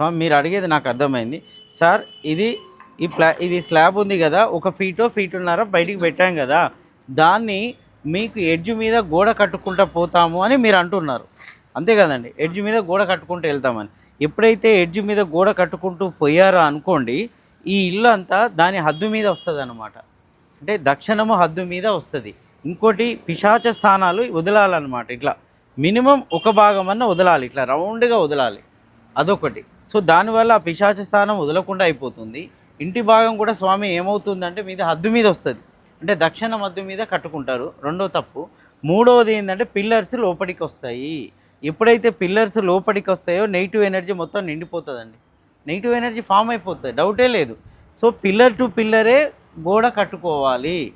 స్వామి మీరు అడిగేది నాకు అర్థమైంది. సార్ ఇది ఈ ప్లా ఇది స్లాబ్ ఉంది కదా ఒక ఫీటో ఫీటున్నర బయటికి పెట్టాం కదా దాన్ని మీకు ఎడ్జ్ మీద గోడ కట్టుకుంటూ పోతాము అని మీరు అంటున్నారు. అంతే కదండి ఎడ్జ్ మీద గోడ కట్టుకుంటూ వెళ్తామని. ఎప్పుడైతే ఎడ్జ్ మీద గోడ కట్టుకుంటూ పోయారో అనుకోండి ఈ ఇల్లు అంతా దాని హద్దు మీద వస్తుంది అనమాట అంటే దక్షిణము హద్దు మీద వస్తుంది. ఇంకోటి పిశాచ స్థానాలు వదలాలన్నమాట ఇట్లా. మినిమం ఒక భాగం అన్న వదలాలి ఇట్లా రౌండ్గా వదలాలి. అదొకటి. సో దానివల్ల ఆ పిశాచ స్థానం వదలకుండా అయిపోతుంది. ఇంటి భాగం కూడా స్వామి ఏమవుతుందంటే మీద హద్దు మీద వస్తుంది. అంటే దక్షిణ మద్దు మీద కట్టుకుంటారు. రెండో తప్పు. మూడవది ఏంటంటే పిల్లర్స్ లోపలికి వస్తాయి. ఎప్పుడైతే పిల్లర్స్ లోపలికి వస్తాయో నెగిటివ్ ఎనర్జీ మొత్తం నిండిపోతుందండి. నెగిటివ్ ఎనర్జీ ఫామ్ అయిపోతుంది. డౌటే లేదు. సో పిల్లర్ టు పిల్లరే గోడ కట్టుకోవాలి.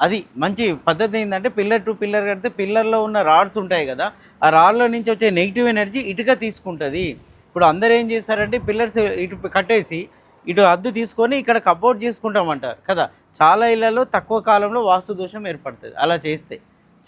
అది మంచి పద్ధతి ఏంటంటే పిల్లర్ టు పిల్లర్ కడితే పిల్లర్లో ఉన్న రాడ్స్ ఉంటాయి కదా ఆ రాడ్లో నుంచి వచ్చే నెగిటివ్ ఎనర్జీ ఇటుక తీసుకుంటుంది. ఇప్పుడు అందరూ ఏం చేస్తారంటే పిల్లర్స్ ఇటు కట్టేసి ఇటు అద్దు తీసుకొని ఇక్కడ కబోర్డ్ చేసుకుంటామంటారు కదా. చాలా ఇళ్ళలో తక్కువ కాలంలో వాస్తు దోషం ఏర్పడుతుంది. అలా చేస్తే.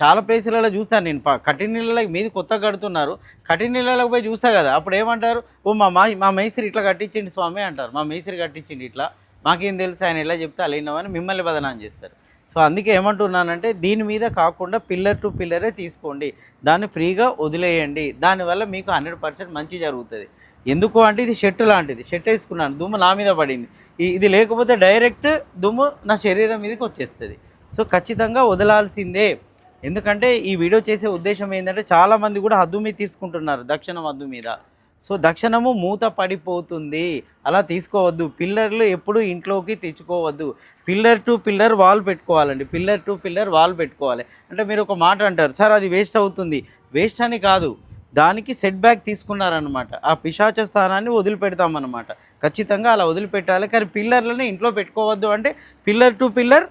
చాలా ప్లేసులలో చూస్తాను నేను. ప- కఠిన నీళ్ళకి మీది కొత్త కడుతున్నారు. కఠిన నీళ్ళకి పోయి చూస్తా కదా. అప్పుడు ఏమంటారు? ఓ మా మా మా మేస్త్రి ఇట్లా కట్టించండి స్వామి అంటారు. మా మేస్త్రి కట్టించండి ఇట్లా. మాకేం తెలుసు? ఆయన ఎలా చెప్తే అలా విన్నామని మిమ్మల్ని బదనాం చేస్తారు. సో అందుకే ఏమంటున్నానంటే దీని మీద కాకుండా పిల్లర్ టు పిల్లరే తీసుకోండి. దాన్ని ఫ్రీగా వదిలేయండి. దానివల్ల మీకు హండ్రెడ్ పర్సెంట్ మంచి జరుగుతుంది. ఎందుకు అంటే ఇది షెట్ లాంటిది. షెట్ వేసుకున్నాను. దుమ్ము నా మీద పడింది. ఇది లేకపోతే డైరెక్ట్ దుమ్ము నా శరీరం మీదకి వచ్చేస్తుంది. సో ఖచ్చితంగా వదలాల్సిందే. ఎందుకంటే ఈ వీడియో చేసే ఉద్దేశం ఏంటంటే చాలామంది కూడా హద్దు మీద తీసుకుంటున్నారు. దక్షిణం హద్దు మీద. సో దక్షిణము మూత పడిపోతుంది. అలా తీసుకోవద్దు. పిల్లర్లు ఎప్పుడు ఇంట్లోకి తెచ్చుకోవద్దు. పిల్లర్ టు పిల్లర్ వాల్ పెట్టుకోవాలండి. పిల్లర్ టు పిల్లర్ వాల్ పెట్టుకోవాలి. అంటే మీరు ఒక మాట అంటారు సార్ అది వేస్ట్ అవుతుంది. వేస్ట్ అని కాదు. దానికి సెట్ బ్యాక్ తీసుకున్నారనమాట ఆ పిశాచ స్థానాన్ని వదిలిపెడతామన్నమాట. ఖచ్చితంగా అలా వదిలిపెట్టాలి. కానీ పిల్లర్లను ఇంట్లో పెట్టుకోవద్దు అంటే పిల్లర్ టు పిల్లర్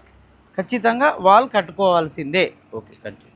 ఖచ్చితంగా వాల్ కట్టుకోవాల్సిందే. Okay continue.